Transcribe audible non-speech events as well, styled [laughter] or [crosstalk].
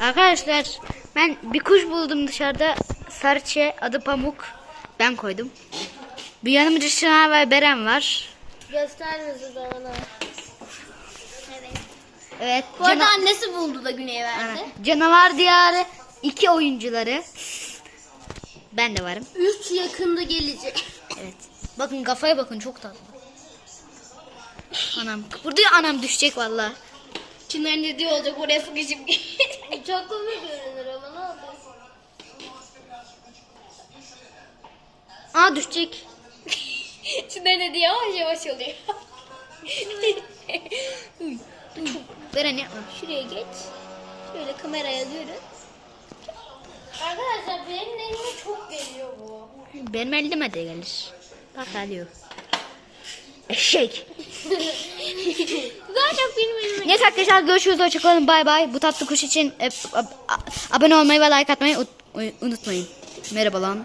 Arkadaşlar ben bir kuş buldum dışarıda. Sarıçe adı Pamuk. Ben koydum. Bir yanımda Çınar ve Beren var. Göster bizi de ona. Evet. Evet. Bu arada cana- annesi buldu da Güney'e verdi. Aynen. Canavar Diyarı iki oyuncuları. Ben de varım. Üç yakında gelecek. Evet. Bakın kafaya bakın çok tatlı. Anam kıpırdıyor anam düşecek valla. Çınar'ın dediği olacak oraya sıkışıp [laughs] Çok komik görünür ama ne oldu? Aa düşecek. [laughs] Çınar'ın dediği yavaş yavaş oluyor. [laughs] Beren yapma. Şuraya geç. Şöyle kameraya diyoruz. Arkadaşlar benim elime çok geliyor bu. Benim elime de gelir. Bak alıyor. Eşek. [laughs] Daha çok benim elime Neyse arkadaşlar görüşürüz hoşçakalın bay bay. Bu tatlı kuş için e, ab- ab- abone olmayı ve like atmayı ut- unutmayın. Merhaba lan.